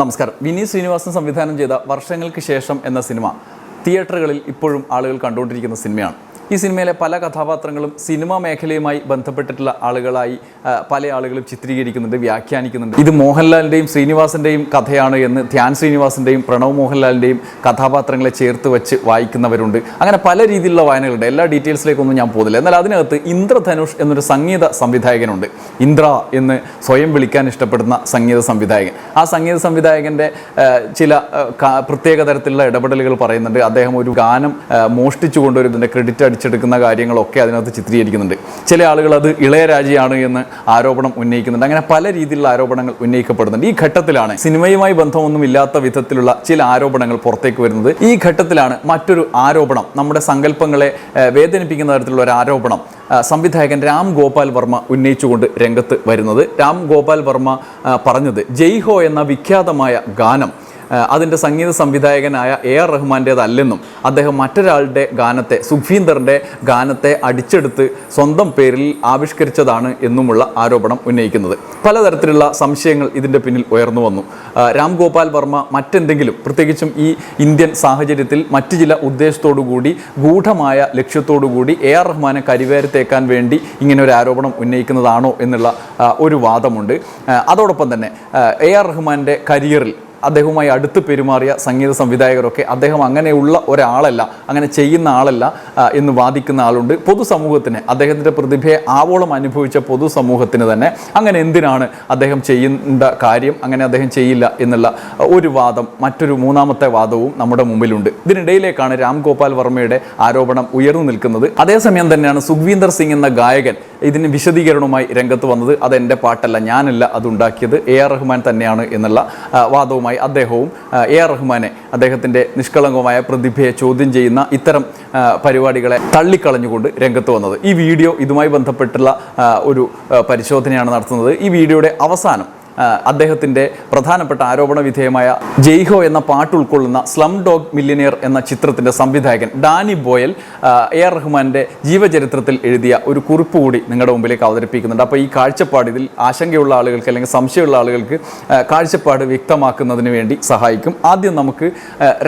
നമസ്കാരം. വിനീത് ശ്രീനിവാസൻ സംവിധാനം ചെയ്ത വർഷങ്ങൾക്ക് ശേഷം എന്ന സിനിമ തിയേറ്ററുകളിൽ ഇപ്പോഴും ആളുകൾ കണ്ടുകൊണ്ടിരിക്കുന്ന സിനിമയാണ്. ഈ സിനിമയിലെ പല കഥാപാത്രങ്ങളും സിനിമാ മേഖലയുമായി ബന്ധപ്പെട്ടിട്ടുള്ള ആളുകളായി പല ആളുകളും ചിത്രീകരിക്കുന്നുണ്ട് വ്യാഖ്യാനിക്കുന്നുണ്ട്. ഇത് മോഹൻലാലിന്റെയും ശ്രീനിവാസിന്റെയും കഥയാണ് എന്ന് ധ്യാൻ ശ്രീനിവാസിന്റെയും പ്രണവ് മോഹൻലാലിന്റെയും കഥാപാത്രങ്ങളെ ചേർത്ത് വെച്ച് വായിക്കുന്നവരുണ്ട്. അങ്ങനെ പല രീതിയിലുള്ള വായനകളുണ്ട്. എല്ലാ ഡീറ്റെയിൽസിലേക്കൊന്നും ഞാൻ പോകുന്നില്ല എന്നാൽ അതിനകത്ത് ഇന്ദ്രധനുഷ് എന്നൊരു സംഗീത സംവിധായകനുണ്ട്. ഇന്ദ്ര എന്ന് സ്വയം വിളിക്കാൻ ഇഷ്ടപ്പെടുന്ന സംഗീത സംവിധായകൻ. ആ സംഗീത സംവിധായകന്റെ ചില പ്രത്യേക തരത്തിലുള്ള ഇടപെടലുകൾ പറയുന്നുണ്ട്. അദ്ദേഹം ഒരു ഗാനം മോഷ്ടിച്ചു കൊണ്ടുവരുന്നതിന്റെ ക്രെഡിറ്റ് അടിച്ചെടുക്കുന്ന കാര്യങ്ങളൊക്കെ അതിനകത്ത് ചിത്രീകരിക്കുന്നുണ്ട്. ചില ആളുകൾ അത് ഇളയരാജയാണ് എന്ന് ആരോപണം ഉന്നയിക്കുന്നുണ്ട്. അങ്ങനെ പല രീതിയിലുള്ള ആരോപണങ്ങൾ ഉന്നയിക്കപ്പെടുന്നുണ്ട്. ഈ ഘട്ടത്തിലാണ് സിനിമയുമായി ബന്ധമൊന്നും ഇല്ലാത്ത വിധത്തിലുള്ള ചില ആരോപണങ്ങൾ പുറത്തേക്ക് വരുന്നത്. ഈ ഘട്ടത്തിലാണ് മറ്റൊരു ആരോപണം നമ്മുടെ സങ്കല്പങ്ങളെ വേദനിപ്പിക്കുന്ന തരത്തിലുള്ള ഒരു ആരോപണം സംവിധായകൻ രാം ഗോപാൽ വർമ്മ ഉന്നയിച്ചുകൊണ്ട് രംഗത്ത് വരുന്നത്. രാം ഗോപാൽ വർമ്മ പറഞ്ഞത് ജയ് ഹോ എന്ന വിഖ്യാതമായ ഗാനം അതിന്റെ സംഗീത സംവിധായകനായ എ ആർ റഹ്മാന്റേതല്ലെന്നും അദ്ദേഹം മറ്റൊരാളുടെ ഗാനത്തെ സുഖീന്ദറിന്റെ ഗാനത്തെ അടിച്ചെടുത്ത് സ്വന്തം പേരിൽ ആവിഷ്കരിച്ചതാണ് എന്നുമുള്ള ആരോപണം ഉന്നയിക്കുന്നത്. പലതരത്തിലുള്ള സംശയങ്ങൾ ഇതിന്റെ പിന്നിൽ ഉയർന്നു വന്നു. രാം ഗോപാൽ വർമ്മ മറ്റെന്തെങ്കിലും പ്രത്യേകിച്ചും ഈ ഇന്ത്യൻ സാഹചര്യത്തിൽ മറ്റു ചില ഉദ്ദേശത്തോടു കൂടി ഗൂഢമായ ലക്ഷ്യത്തോടു കൂടി എ ആർ റഹ്മാനെ കരിവേരത്തേക്കാൻ വേണ്ടി ഇങ്ങനെ ഒരു ആരോപണം ഉന്നയിക്കുന്നതാണോ എന്നുള്ള ഒരു വാദമുണ്ട്. അതോടൊപ്പം തന്നെ എ ആർ റഹ്മാന്റെ കരിയറിൽ അദ്ദേഹവുമായി അടുത്ത് പെരുമാറിയ സംഗീത സംവിധായകരൊക്കെ അദ്ദേഹം അങ്ങനെയുള്ള ഒരാളല്ല അങ്ങനെ ചെയ്യുന്ന ആളല്ല. എന്ന് വാദിക്കുന്ന ആളുണ്ട്. പൊതുസമൂഹത്തിന് അദ്ദേഹത്തിന്റെ പ്രതിഭയെ ആവോളം അനുഭവിച്ച പൊതുസമൂഹത്തിന് തന്നെ അങ്ങനെ എന്തിനാണ് അദ്ദേഹം ചെയ്യേണ്ട കാര്യം അങ്ങനെ അദ്ദേഹം ചെയ്യില്ല എന്നുള്ള ഒരു വാദം മറ്റൊരു മൂന്നാമത്തെ വാദവും നമ്മുടെ മുമ്പിലുണ്ട്. ഇതിനിടയിലേക്കാണ് രാം ഗോപാൽ വർമ്മയുടെ ആരോപണം ഉയർന്നു നിൽക്കുന്നത്. അതേസമയം തന്നെയാണ് സുഖ്വീന്ദർ സിംഗ് എന്ന ഗായകൻ ഇതിന് വിശദീകരണവുമായി രംഗത്ത് വന്നത്. അത് എന്റെ പാട്ടല്ല ഞാനല്ല അത് ഉണ്ടാക്കിയത് എ ആർ റഹ്മാൻ തന്നെയാണ് എന്നുള്ള വാദവുമായി അദ്ദേഹവും എ ആർ റഹ്മാനെ അദ്ദേഹത്തിന്റെ നിഷ്കളങ്കമായ പ്രതിഭയെ ചോദ്യം ചെയ്യുന്ന ഇത്തരം ആ, പരിപാടികളെ തള്ളിക്കളഞ്ഞുകൊണ്ട് രംഗത്ത് വന്നത്. ഈ വീഡിയോ ഇതുമായി ബന്ധപ്പെട്ടുള്ള ഒരു പരിശോധനയാണ് നടത്തുന്നത്. ഈ വീഡിയോയുടെ അവസാനം അദ്ദേഹത്തിന്റെ പ്രധാനപ്പെട്ട ആരോപണ വിധേയമായ ജയ്ഹോ എന്ന പാട്ട് ഉൾക്കൊള്ളുന്ന സ്ലം ഡോഗ് മില്യനിയർ എന്ന ചിത്രത്തിന്റെ സംവിധായകൻ ഡാനി ബോയൽ എ ആർ റഹ്മാന്റെ ജീവചരിത്രത്തിൽ എഴുതിയ ഒരു കുറിപ്പ് കൂടി നിങ്ങളുടെ മുമ്പിലേക്ക് അവതരിപ്പിക്കുന്നുണ്ട്. അപ്പോൾ ഈ കാഴ്ചപ്പാട് ഇതിൽ ആശങ്കയുള്ള ആളുകൾക്ക് അല്ലെങ്കിൽ സംശയമുള്ള ആളുകൾക്ക് കാഴ്ചപ്പാട് വ്യക്തമാക്കുന്നതിന് വേണ്ടി സഹായിക്കും. ആദ്യം നമുക്ക്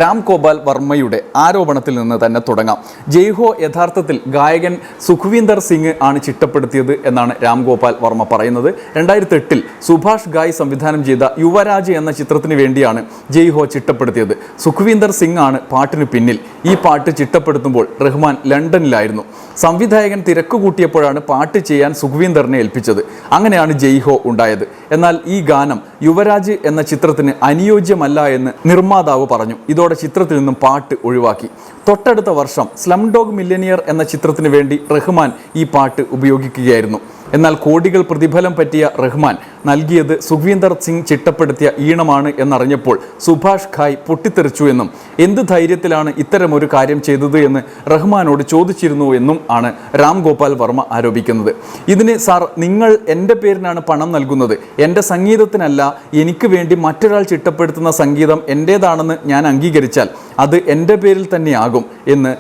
രാം ഗോപാൽ വർമ്മയുടെ ആരോപണത്തിൽ നിന്ന് തന്നെ തുടങ്ങാം. ജയ്ഹോ യഥാർത്ഥത്തിൽ ഗായകൻ സുഖ്വീന്ദർ സിംഗ് ആണ് ചിട്ടപ്പെടുത്തിയത് എന്നാണ് രാം ഗോപാൽ വർമ്മ പറയുന്നത്. രണ്ടായിരത്തി എട്ടിൽ സുഭാഷ് ഗായ് സംവിധാനം ചെയ്ത യുവരാജ് എന്ന ചിത്രത്തിന് വേണ്ടിയാണ് ജയ് ഹോ ചിട്ടപ്പെടുത്തിയത്. സുഖ്വീന്ദർ സിംഗ് ആണ് പാട്ടിന് പിന്നിൽ. ഈ പാട്ട് ചിട്ടപ്പെടുത്തുമ്പോൾ റഹ്മാൻ ലണ്ടനിലായിരുന്നു. സംവിധായകൻ തിരക്ക് കൂട്ടിയപ്പോഴാണ് പാട്ട് ചെയ്യാൻ സുഖ്വീന്ദറിനെ ഏൽപ്പിച്ചത്. അങ്ങനെയാണ് ജയ് ഹോ ഉണ്ടായത്. എന്നാൽ ഈ ഗാനം യുവരാജ് എന്ന ചിത്രത്തിന് അനുയോജ്യമല്ല എന്ന് നിർമ്മാതാവ് പറഞ്ഞു. ഇതോടെ ചിത്രത്തിൽ നിന്നും പാട്ട് ഒഴിവാക്കി. തൊട്ടടുത്ത വർഷം സ്ലം ഡോഗ് മില്ലനിയർ എന്ന ചിത്രത്തിന് വേണ്ടി റഹ്മാൻ ഈ പാട്ട് ഉപയോഗിക്കുകയായിരുന്നു. എന്നാൽ കോടികൾ പ്രതിഫലം പറ്റിയ റഹ്മാൻ നൽകിയത് സുഖ്വീന്ദർ സിംഗ് ചിട്ടപ്പെടുത്തിയ ഈണമാണ് എന്നറിഞ്ഞപ്പോൾ സുഭാഷ് ഖായ് പൊട്ടിത്തെറിച്ചു എന്നും എന്ത് ധൈര്യത്തിലാണ് ഇത്തരമൊരു കാര്യം ചെയ്തത് എന്ന് റഹ്മാനോട് ചോദിച്ചിരുന്നു എന്നും ആണ് രാം ഗോപാൽ വർമ്മ ആരോപിക്കുന്നത്. ഇതിന് സാർ നിങ്ങൾ എന്റെ പേരിനാണ് പണം നൽകുന്നത്. എന്റെ സംഗീതത്തിനല്ല എനിക്ക് വേണ്ടി മറ്റൊരാൾ ചിട്ടപ്പെടുത്തുന്ന സംഗീതം എന്റേതാണെന്ന് ഞാൻ അംഗീകരിച്ചാൽ അത് എന്റെ പേരിൽ തന്നെയാകും എന്ന്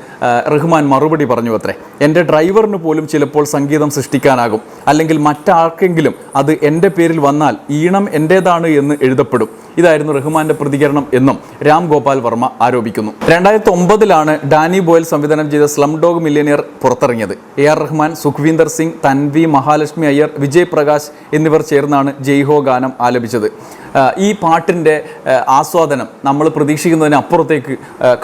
റഹ്മാൻ മറുപടി പറഞ്ഞു അത്രേ എന്റെ ഡ്രൈവറിന് പോലും ചിലപ്പോൾ സംഗീതം സൃഷ്ടിക്കാനാകും. അല്ലെങ്കിൽ മറ്റാർക്കെങ്കിലും അത് എന്റെ പേരിൽ വന്നാൽ ഈണം എന്റേതാണ് എന്ന് എഴുതപ്പെടും. ഇതായിരുന്നു റഹ്മാന്റെ പ്രതികരണം എന്നും രാം ഗോപാൽ വർമ്മ ആരോപിക്കുന്നു. രണ്ടായിരത്തി ഒമ്പതിലാണ് ഡാനി ബോയൽ സംവിധാനം ചെയ്ത സ്ലം ഡോഗ് മില്യനിയർ പുറത്തിറങ്ങിയത്. എ ആർ റഹ്മാൻ സുഖ്വീന്ദർ സിംഗ് തൻവി മഹാലക്ഷ്മി അയ്യർ വിജയ് പ്രകാശ് എന്നിവർ ചേർന്നാണ് ജയ്ഹോ ഗാനം ആലപിച്ചത്. ഈ പാട്ടിന്റെ ആസ്വാദനം നമ്മൾ പ്രതീക്ഷിക്കുന്നതിന് അപ്പുറത്തേക്ക്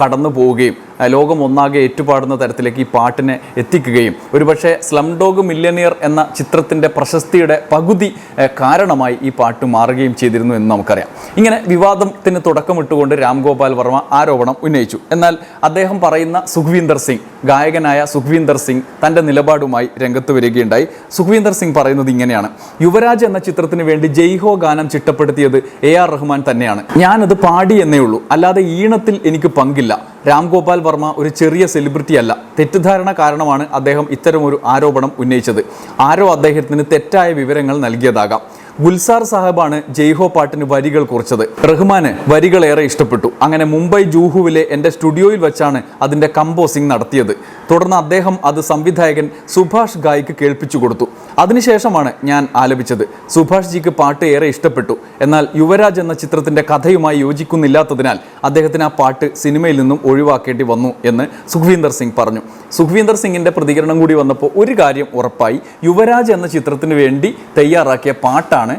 കടന്നു പോവുകയും ലോകം ഒന്നാകെ ഏറ്റുപാടുന്ന തരത്തിലേക്ക് ഈ പാട്ടിനെ എത്തിക്കുകയും. ഒരുപക്ഷെ സ്ലം ഡോഗ് മില്യനിയർ എന്ന ചിത്രത്തിന്റെ പ്രശസ്തിയുടെ പകുതി കാരണമായി ഈ പാട്ട് മാറുകയും ചെയ്തിരുന്നു എന്ന് നമുക്കറിയാം. ഇങ്ങനെ വിവാദത്തിന് തുടക്കമിട്ടുകൊണ്ട് രാം ഗോപാൽ വർമ്മ ആരോപണം ഉന്നയിച്ചു. എന്നാൽ അദ്ദേഹം പറയുന്ന സുഖ്വീന്ദർ സിംഗ് ഗായകനായ സുഖ്വീന്ദർ സിംഗ് തന്റെ നിലപാടുമായി രംഗത്ത് വരികയുണ്ടായി. സുഖ്വീന്ദർ സിംഗ് പറയുന്നത് ഇങ്ങനെയാണ്. യുവരാജ് എന്ന ചിത്രത്തിന് വേണ്ടി ജയ്ഹോ ഗാനം ചിട്ടപ്പെടുത്തിയത് എ ആർ റഹ്മാൻ തന്നെയാണ്. ഞാനത് പാടി എന്നേ ഉള്ളൂ. അല്ലാതെ ഈണത്തിൽ എനിക്ക് പങ്കില്ല. രാം ഗോപാൽ വർമ്മ ഒരു ചെറിയ സെലിബ്രിറ്റി അല്ല. തെറ്റിദ്ധാരണ കാരണമാണ് അദ്ദേഹം ഇത്തരമൊരു ആരോപണം ഉന്നയിച്ചത്. ആരോ അദ്ദേഹത്തിന് തെറ്റായ വിവരങ്ങൾ നൽകിയതാകാം. ഗുൽസാർ സാഹബാണ് ജയ്ഹോ പാട്ടിന് വരികൾ കുറിച്ചത്. റഹ്മാന് വരികൾ ഏറെ ഇഷ്ടപ്പെട്ടു. അങ്ങനെ മുംബൈ ജൂഹുവിലെ എന്റെ സ്റ്റുഡിയോയിൽ വെച്ചാണ് അതിന്റെ കമ്പോസിംഗ് നടത്തിയത്. തുടർന്ന് അദ്ദേഹം അത് സംവിധായകൻ സുഭാഷ് ഗായിക്ക് കേൾപ്പിച്ചു കൊടുത്തു. അതിനുശേഷമാണ് ഞാൻ ആലപിച്ചത്. സുഭാഷ് ജിക്ക് പാട്ട് ഏറെ ഇഷ്ടപ്പെട്ടു. എന്നാൽ യുവരാജ് എന്ന ചിത്രത്തിന്റെ കഥയുമായി യോജിക്കുന്നില്ലാത്തതിനാൽ അദ്ദേഹത്തിന് ആ പാട്ട് സിനിമയിൽ നിന്നും ഒഴിവാക്കേണ്ടി വന്നു എന്ന് സുഖ്വീന്ദർ സിംഗ് പറഞ്ഞു. സുഖ്വീന്ദർ സിംഗിന്റെ പ്രതികരണം കൂടി വന്നപ്പോൾ ഒരു കാര്യം ഉറപ്പായി. യുവരാജ് എന്ന ചിത്രത്തിന് വേണ്ടി തയ്യാറാക്കിയ പാട്ടാണ്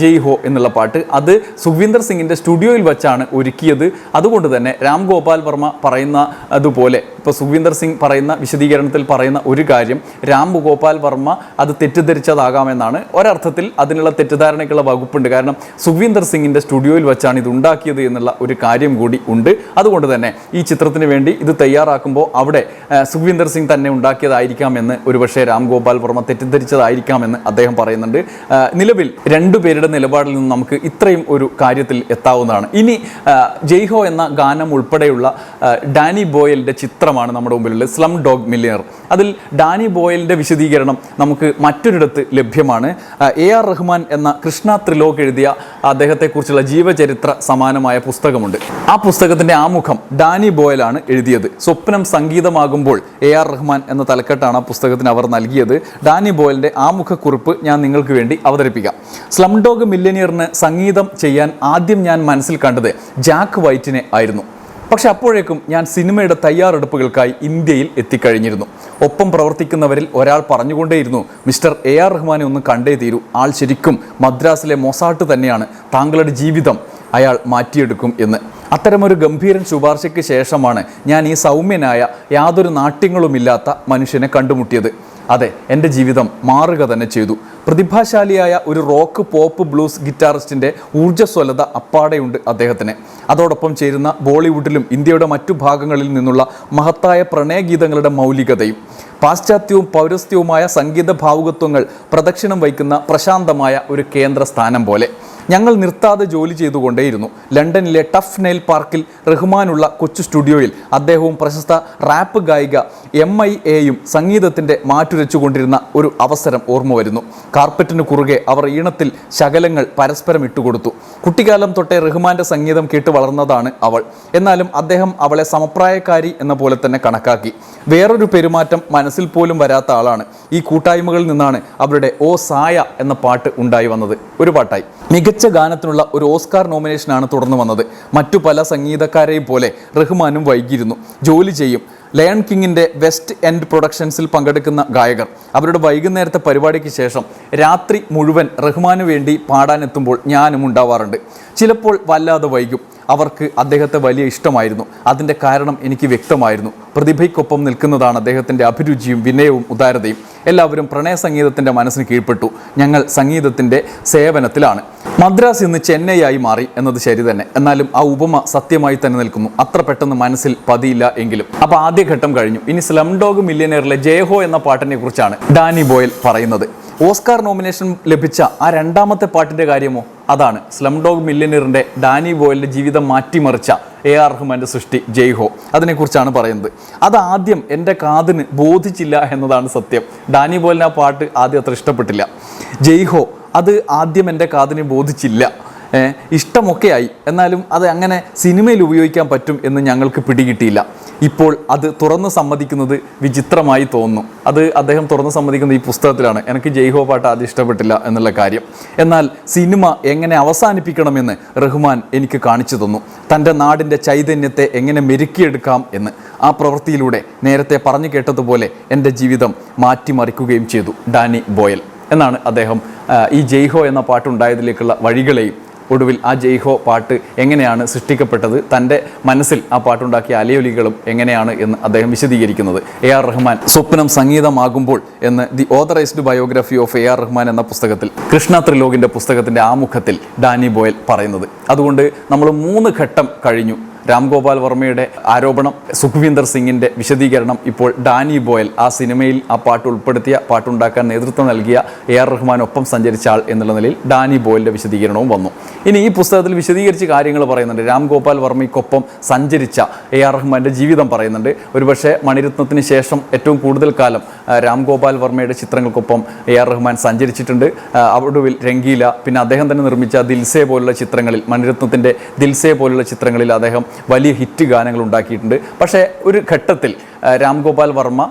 ജയ് ഹോ എന്നുള്ള പാട്ട്. അത് സുഖ്വീന്ദർ സിംഗിന്റെ സ്റ്റുഡിയോയിൽ വെച്ചാണ് ഒരുക്കിയത്. അതുകൊണ്ട് തന്നെ രാം ഗോപാൽ വർമ്മ പറയുന്ന അതുപോലെ ഇപ്പോൾ സുഖീന്ദർ സിംഗ് പറയുന്ന വിശദീകരണത്തിൽ പറയുന്ന ഒരു കാര്യം രാം ഗോപാൽ വർമ്മ അത് തെറ്റിദ്ധരിച്ചതാകാമെന്നാണ്. ഒരർത്ഥത്തിൽ അതിനുള്ള തെറ്റിദ്ധാരണയ്ക്കുള്ള വകുപ്പുണ്ട്. കാരണം സുഖീന്ദർ സിംഗിന്റെ സ്റ്റുഡിയോയിൽ വെച്ചാണ് ഇത് ഉണ്ടാക്കിയത് എന്നുള്ള ഒരു കാര്യം കൂടി ഉണ്ട്. അതുകൊണ്ട് തന്നെ ഈ ചിത്രത്തിന് വേണ്ടി ഇത് തയ്യാറാക്കുമ്പോൾ അവിടെ സുഖീന്ദർ സിംഗ് തന്നെ ഉണ്ടാക്കിയതായിരിക്കാമെന്ന് ഒരുപക്ഷെ രാം ഗോപാൽ വർമ്മ തെറ്റിദ്ധരിച്ചതായിരിക്കാമെന്ന് അദ്ദേഹം പറയുന്നുണ്ട്. നിലവിൽ രണ്ടുപേരുടെ നിലപാടിൽ നിന്ന് നമുക്ക് ഇത്രയും ഒരു കാര്യത്തിൽ എത്താവുന്നതാണ്. ഇനി ജയ്ഹോ എന്ന ഗാനം ഉൾപ്പെടെയുള്ള ഡാനി ബോയലിന്റെ ബോയലിന്റെ ചിത്രമാണ് നമ്മുടെ മുമ്പിലുള്ള സ്ലം ഡോഗ് മില്ലിയർ അതിൽ ഡാനി ബോയലിന്റെ വിശദീകരണം നമുക്ക് മറ്റൊരിടത്ത് ലഭ്യമാണ്. എ ആർ റഹ്മാൻ എന്ന കൃഷ്ണ ത്രിലോക് എഴുതിയ അദ്ദേഹത്തെക്കുറിച്ചുള്ള ജീവചരിത്ര സമാനമായ പുസ്തകമുണ്ട്. ആ പുസ്തകത്തിന്റെ ആമുഖം ഡാനി ബോയലാണ് എഴുതിയത്. സ്വപ്നം സംഗീതമാകുമ്പോൾ എ ആർ റഹ്മാൻ എന്ന തലക്കെട്ടാണ് ആ പുസ്തകത്തിന് അവർ നൽകിയത്. ഡാനി ബോയലിന്റെ ആമുഖക്കുറിപ്പ് ഞാൻ നിങ്ങൾക്ക് വേണ്ടി അവതരിപ്പിക്കാം. സ്ലം ഡോഗ് മില്ലനിയറിന് സംഗീതം ചെയ്യാൻ ആദ്യം ഞാൻ മനസ്സിൽ കണ്ടത് ജാക്ക് വൈറ്റിനെ ആയിരുന്നു. പക്ഷെ അപ്പോഴേക്കും ഞാൻ സിനിമയുടെ തയ്യാറെടുപ്പുകൾക്കായി ഇന്ത്യയിൽ എത്തിക്കഴിഞ്ഞിരുന്നു. ഒപ്പം പ്രവർത്തിക്കുന്നവരിൽ ഒരാൾ പറഞ്ഞുകൊണ്ടേയിരുന്നു മിസ്റ്റർ എ ആർ റഹ്മാനെ ഒന്ന് കണ്ടേ തീരൂ. ആൾ ശരിക്കും മദ്രാസിലെ മൊസാട്ട് തന്നെയാണ്. താങ്കളുടെ ജീവിതം അയാൾ മാറ്റിയെടുക്കും എന്ന്. അത്തരമൊരു ഗംഭീരൻ ശുപാർശയ്ക്ക് ശേഷമാണ് ഞാൻ ഈ സൗമ്യനായ യാതൊരു നാട്യങ്ങളുമില്ലാത്ത മനുഷ്യനെ കണ്ടുമുട്ടിയത്. അതെ എന്റെ ജീവിതം മാറുക തന്നെ ചെയ്തു. പ്രതിഭാശാലിയായ ഒരു റോക്ക് പോപ്പ് ബ്ലൂസ് ഗിറ്റാറിസ്റ്റിന്റെ ഊർജസ്വലത അപ്പാടെയുണ്ട് അദ്ദേഹത്തിന്. അതോടൊപ്പം ചേരുന്ന ബോളിവുഡിലും ഇന്ത്യയുടെ മറ്റു ഭാഗങ്ങളിൽ നിന്നുള്ള മഹത്തായ പ്രണയഗീതങ്ങളുടെ മൗലികതയും പാശ്ചാത്യവും പൗരസ്ത്യവുമായ സംഗീത ഭാവുകത്വങ്ങൾ പ്രദക്ഷിണം വയ്ക്കുന്ന പ്രശാന്തമായ ഒരു കേന്ദ്ര സ്ഥാനം പോലെ. ഞങ്ങൾ നിർത്താതെ ജോലി ചെയ്തുകൊണ്ടേയിരുന്നു. ലണ്ടനിലെ ടഫ് നെയിൽ പാർക്കിൽ റഹ്മാനുള്ള കൊച്ചു സ്റ്റുഡിയോയിൽ അദ്ദേഹവും പ്രശസ്ത റാപ്പ് ഗായിക എം ഐ എയും സംഗീതത്തിന്റെ മാറ്റുരച്ചുകൊണ്ടിരുന്ന ഒരു അവസരം ഓർമ്മ വരുന്നു. കാർപ്പറ്റിന് കുറുകെ അവർ ഈണത്തിൽ ശകലങ്ങൾ പരസ്പരം ഇട്ടുകൊടുത്തു. കുട്ടിക്കാലം തൊട്ടേ റഹ്മാന്റെ സംഗീതം കേട്ട് വളർന്നതാണ് അവൾ. എന്നാലും അദ്ദേഹം അവളെ സമപ്രായക്കാരി എന്ന പോലെ തന്നെ കണക്കാക്കി. വേറൊരു പെരുമാറ്റം മനസ്സിൽ പോലും വരാത്ത ആളാണ്. ഈ കൂട്ടായ്മകളിൽ നിന്നാണ് അവരുടെ ഓ സായ എന്ന പാട്ട് ഉണ്ടായി വന്നത്. ഒരു പാട്ടായി. മികച്ച ഗാനത്തിനുള്ള ഒരു ഓസ്കാർ നോമിനേഷനാണ് തുടർന്ന് വന്നത്. മറ്റു പല സംഗീതക്കാരെയും പോലെ റഹ്മാനും വൈകിയിരുന്നു. ജോലി ചെയ്യും. ലയൺ കിങ്ങിന്റെ വെസ്റ്റ് എൻഡ് പ്രൊഡക്ഷൻസിൽ പങ്കെടുക്കുന്ന ഗായകർ. അവരുടെ വൈകുന്നേരത്തെ പരിപാടിക്ക് ശേഷം രാത്രി മുഴുവൻ റഹ്മാനു വേണ്ടി പാടാനെത്തുമ്പോൾ ഞാനും ഉണ്ടാവാറുണ്ട്. ചിലപ്പോൾ വല്ലാതെ വൈകും. അവർക്ക് അദ്ദേഹത്തെ വലിയ ഇഷ്ടമായിരുന്നു. അതിന്റെ കാരണം എനിക്ക് വ്യക്തമായിരുന്നു. പ്രതിഭയ്ക്കൊപ്പം നിൽക്കുന്നതാണ് അദ്ദേഹത്തിന്റെ അഭിരുചിയും വിനയവും ഉദാരതയും. എല്ലാവരും പ്രണയ സംഗീതത്തിന്റെ മനസ്സിന് കീഴ്പ്പെട്ടു. ഞങ്ങൾ സംഗീതത്തിന്റെ സേവനത്തിലാണ്. മദ്രാസ് ഇന്ന് ചെന്നൈയായി മാറി എന്നത് ശരി തന്നെ. എന്നാലും ആ ഉപമ സത്യമായി തന്നെ നിൽക്കുന്നു. അത്ര പെട്ടെന്ന് മനസ്സിൽ പതിയില്ല എങ്കിലും. അപ്പോൾ ആദ്യഘട്ടം കഴിഞ്ഞു. ഇനി സ്ലം മില്യനറിലെ ജയഹോ എന്ന പാട്ടിനെ കുറിച്ചാണ് ഡാനി ബോയൽ പറയുന്നത്. ഓസ്കാർ നോമിനേഷൻ ലഭിച്ച ആ രണ്ടാമത്തെ പാട്ടിന്റെ കാര്യമോ? അതാണ്. സ്ലം ഡോഗ് മില്യനറിന്റെ ഡാനി ബോയിലിന്റെ ജീവിതം മാറ്റിമറിച്ച എ ആർ റഹ്മാന്റെ സൃഷ്ടി ജയ്ഹോ അതിനെക്കുറിച്ചാണ് പറയുന്നത്. അത് ആദ്യം എന്റെ കാതിന് ബോധിച്ചില്ല എന്നതാണ് സത്യം. ഡാനി ബോയിലിന് ആ പാട്ട് ആദ്യം അത്ര ഇഷ്ടപ്പെട്ടില്ല. ജയ്ഹോ അത് ആദ്യം എന്റെ കാതിന് ബോധിച്ചില്ല. ഇഷ്ടമൊക്കെയായി. എന്നാലും അത് അങ്ങനെ സിനിമയിൽ ഉപയോഗിക്കാൻ പറ്റും എന്ന് ഞങ്ങൾക്ക് പിടികിട്ടിയില്ല. ഇപ്പോൾ അത് തുറന്ന് സമ്മതിക്കുന്നത് വിചിത്രമായി തോന്നുന്നു. അത് അദ്ദേഹം തുറന്ന് സമ്മതിക്കുന്ന ഈ പുസ്തകത്തിലാണ്. എനിക്ക് ജയ്ഹോ പാട്ട് ആദ്യം ഇഷ്ടപ്പെട്ടില്ല എന്നുള്ള കാര്യം. എന്നാൽ സിനിമ എങ്ങനെ അവസാനിപ്പിക്കണമെന്ന് റഹ്മാൻ എനിക്ക് കാണിച്ചു തന്നു. തന്റെ നാടിന്റെ ചൈതന്യത്തെ എങ്ങനെ മെരുക്കിയെടുക്കാം എന്ന്. ആ പ്രവൃത്തിയിലൂടെ നേരത്തെ പറഞ്ഞു കേട്ടതുപോലെ എന്റെ ജീവിതം മാറ്റിമറിക്കുകയും ചെയ്തു. Danny Boyle. എന്നാണ് അദ്ദേഹം ഈ ജയ്ഹോ എന്ന പാട്ടുണ്ടായതിലേക്കുള്ള വഴികളെയും ഒടുവിൽ ആ ജയ്ഹോ പാട്ട് എങ്ങനെയാണ് സൃഷ്ടിക്കപ്പെട്ടത്? തന്റെ മനസ്സിൽ ആ പാട്ടുണ്ടാക്കിയ അലയൊലികളും എങ്ങനെയാണ് എന്ന് അദ്ദേഹം വിശദീകരിക്കുന്നത്. എ ആർ റഹ്മാൻ സ്വപ്നം സംഗീതമാകുമ്പോൾ എന്ന് the authorised biography of A R Rahman എന്ന പുസ്തകത്തിൽ കൃഷ്ണ ത്രിലോകിന്റെ പുസ്തകത്തിന്റെ ആമുഖത്തിൽ ഡാനി ബോയൽ പറയുന്നത്. അതുകൊണ്ട് നമ്മൾ മൂന്ന് ഘട്ടം കഴിഞ്ഞു. രാം ഗോപാൽ വർമ്മയുടെ ആരോപണം സുഖ്വീന്ദർ സിംഗിന്റെ വിശദീകരണം ഇപ്പോൾ ഡാനി ബോയൽ ആ സിനിമയിൽ ആ പാട്ട് ഉൾപ്പെടുത്തിയ പാട്ടുണ്ടാക്കാൻ നേതൃത്വം നൽകിയ എ ആർ റഹ്മാനൊപ്പം സഞ്ചരിച്ച ആൾ എന്നുള്ള നിലയിൽ ഡാനി ബോയലിന്റെ വിശദീകരണവും വന്നു. ഇനി ഈ പുസ്തകത്തിൽ വിശദീകരിച്ച് കാര്യങ്ങൾ പറയുന്നുണ്ട്. രാം ഗോപാൽ വർമ്മയ്ക്കൊപ്പം സഞ്ചരിച്ച എ ആർ റഹ്മാന്റെ ജീവിതം പറയുന്നുണ്ട്. ഒരുപക്ഷെ മണിരത്നത്തിന് ശേഷം ഏറ്റവും കൂടുതൽ കാലം രാംഗോപാൽ വർമ്മയുടെ ചിത്രങ്ങൾക്കൊപ്പം എ ആർ റഹ്മാൻ സഞ്ചരിച്ചിട്ടുണ്ട്. അവിടുവിൽ രംഗീല പിന്നെ അദ്ദേഹം തന്നെ നിർമ്മിച്ച ദിൽസെ പോലുള്ള ചിത്രങ്ങളിൽ മണിരത്നത്തിന്റെ ദിൽസെ പോലുള്ള ചിത്രങ്ങളിൽ അദ്ദേഹം വലിയ ഹിറ്റ് ഗാനങ്ങൾ ഉണ്ടാക്കിയിട്ടുണ്ട്. പക്ഷേ ഒരു ഘട്ടത്തിൽ രാംഗോപാൽ വർമ്മ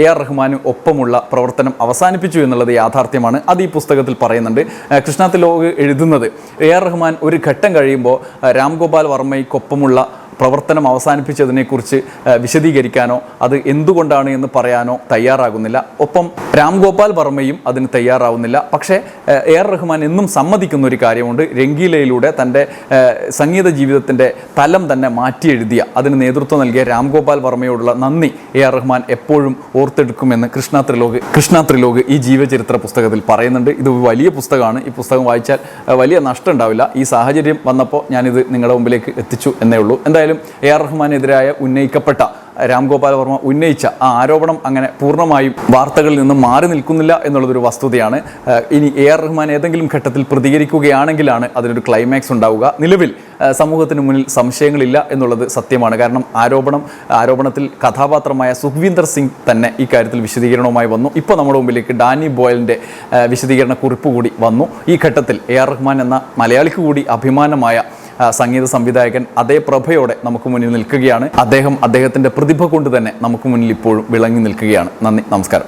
എ ആർ റഹ്മാനും ഒപ്പമുള്ള പ്രവർത്തനം അവസാനിപ്പിച്ചു എന്നുള്ളത് യാഥാർത്ഥ്യമാണ്. അത് ഈ പുസ്തകത്തിൽ പറയുന്നുണ്ട്. കൃഷ്ണ തിലോക് എഴുതുന്നത് എ ആർ റഹ്മാൻ ഒരു ഘട്ടം കഴിയുമ്പോൾ രാംഗോപാൽ വർമ്മയ്ക്കൊപ്പമുള്ള പ്രവർത്തനം അവസാനിപ്പിച്ചതിനെക്കുറിച്ച് വിശദീകരിക്കാനോ അത് എന്തുകൊണ്ടാണ് എന്ന് പറയാനോ തയ്യാറാകുന്നില്ല. ഒപ്പം രാം ഗോപാൽ വർമ്മയും അതിന് തയ്യാറാവുന്നില്ല. പക്ഷേ എ ആർ റഹ്മാൻ എന്നും സമ്മതിക്കുന്ന ഒരു കാര്യമുണ്ട്. രംഗീലയിലൂടെ തന്റെ സംഗീത ജീവിതത്തിന്റെ തലം തന്നെ മാറ്റി എഴുതിയ അതിന് നേതൃത്വം നൽകിയ രാംഗോപാൽ വർമ്മയോടുള്ള നന്ദി എ ആർ റഹ്മാൻ എപ്പോഴും ഓർത്തെടുക്കുമെന്ന് കൃഷ്ണ ത്രിലോക് കൃഷ്ണ ത്രിലോക് ഈ ജീവചരിത്ര പുസ്തകത്തിൽ പറയുന്നുണ്ട്. ഇത് വലിയ പുസ്തകമാണ്. ഈ പുസ്തകം വായിച്ചാൽ വലിയ നഷ്ടം ഉണ്ടാവില്ല. ഈ സാഹചര്യം വന്നപ്പോൾ ഞാനിത് നിങ്ങളുടെ മുമ്പിലേക്ക് എത്തിച്ചു എന്നേ ഉള്ളൂ. എന്തായാലും എ ആർ റഹ്മാനെതിരായ ഉന്നയിക്കപ്പെട്ട രാം ഗോപാൽ വർമ്മ ഉന്നയിച്ച ആ ആരോപണം അങ്ങനെ പൂർണമായും വാർത്തകളിൽ നിന്ന് മാറി നിൽക്കുന്നില്ല എന്നുള്ളതൊരു വസ്തുതയാണ്. ഇനി എ ആർ റഹ്മാൻ ഏതെങ്കിലും ഘട്ടത്തിൽ പ്രതികരിക്കുകയാണെങ്കിലാണ് അതിനൊരു ക്ലൈമാക്സ് ഉണ്ടാവുക. നിലവിൽ സമൂഹത്തിന് മുന്നിൽ സംശയങ്ങളില്ല എന്നുള്ളത് സത്യമാണ്. കാരണം ആരോപണം ആരോപണത്തിൽ കഥാപാത്രമായ സുഖ്വീന്ദർ സിംഗ് തന്നെ ഇക്കാര്യത്തിൽ കാര്യത്തിൽ വിശദീകരണവുമായി വന്നു. ഇപ്പോൾ നമ്മുടെ മുമ്പിലേക്ക് ഡാനി ബോയലിന്റെ വിശദീകരണ കുറിപ്പ് കൂടി വന്നു. ഈ ഘട്ടത്തിൽ എ ആർ റഹ്മാൻ എന്ന മലയാളിക്ക് കൂടി അഭിമാനമായ സംഗീത സംവിധായകൻ അതേ പ്രഭയോടെ നമുക്ക് മുന്നിൽ നിൽക്കുകയാണ്. അദ്ദേഹം അദ്ദേഹത്തിന്റെ പ്രതിഭ കൊണ്ട് തന്നെ നമുക്ക് മുന്നിൽ ഇപ്പോഴും വിളങ്ങി നിൽക്കുകയാണ്. നന്ദി നമസ്കാരം.